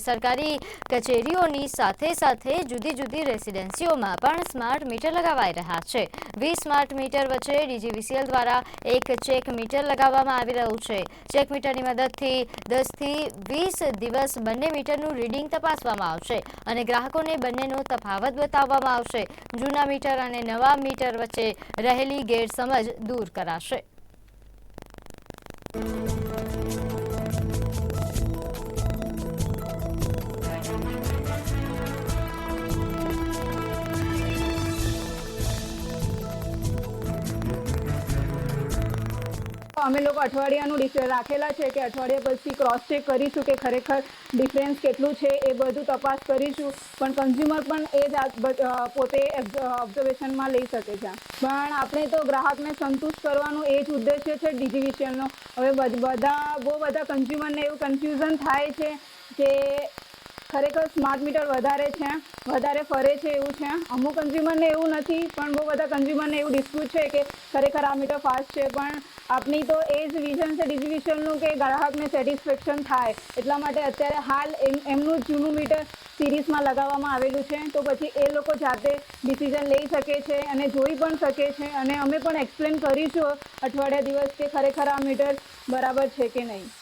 સરકારી કચેરીઓની સાથે સાથે જુદી જુદી રેસિડેન્સીઓમાં પણ સ્માર્ટ મીટર લગાવાઈ રહ્યા છે. વીસ સ્માર્ટ મીટર વચ્ચે ડીજીવીસીએલ દ્વારા એક ચેક મીટર લગાવવામાં આવી રહ્યું છે. ચેક મીટરની મદદથી દસથી વીસ દિવસ બંને મીટરનું રીડિંગ તપાસવામાં આવશે અને ગ્રાહકોને બંનેનો તફાવત બતાવવામાં આવશે. જૂના મીટર અને નવા મીટર વચ્ચે રહેલી ગેરસમજ દૂર કરાશે. અમે લોકો અઠવાડિયાનું રાખેલા છે કે અઠવાડિયા પછી ક્રોસ ચેક કરીશું કે ખરેખર ડિફરન્સ કેટલું છે એ બધું તપાસ કરીશું. પણ કન્ઝ્યુમર પણ એ જ પોતે ઓબ્ઝર્વેશનમાં લઈ શકે છે. પણ આપણે તો ગ્રાહકને સંતુષ્ટ કરવાનું એ જ ઉદ્દેશ્ય છે ડીજીવીસીએલનો હવે બધા બહુ બધા કન્ઝ્યુમરને એવું કન્ફ્યુઝન થાય છે કે ખરેખર સ્માર્ટ મીટર વધારે છે, વધારે ફરે છે એવું છે. અમુક કન્ઝ્યુમરને એવું નથી, પણ બહુ બધા કન્ઝ્યુમરને એવું ડિસ્પ્યુટ છે કે ખરેખર આ મીટર ફાસ્ટ છે, પણ આપની તો એ જ વિઝન છે ડિસ્ટ્રીબ્યુશનનું કે ગ્રાહકને સેટિસ્ફેક્શન થાય. એટલા માટે અત્યારે હાલ એમ, એમનું જૂનું મીટર સિરીઝમાં લગાવવામાં આવેલું છે. તો પછી એ લોકો જાતે ડિસિઝન લઈ શકે છે અને જોઈ પણ શકે છે. અને અમે પણ એક્સપ્લેન કરીશું અઠવાડિયા દિવસ કે ખરેખર આ મીટર બરાબર છે કે નહીં.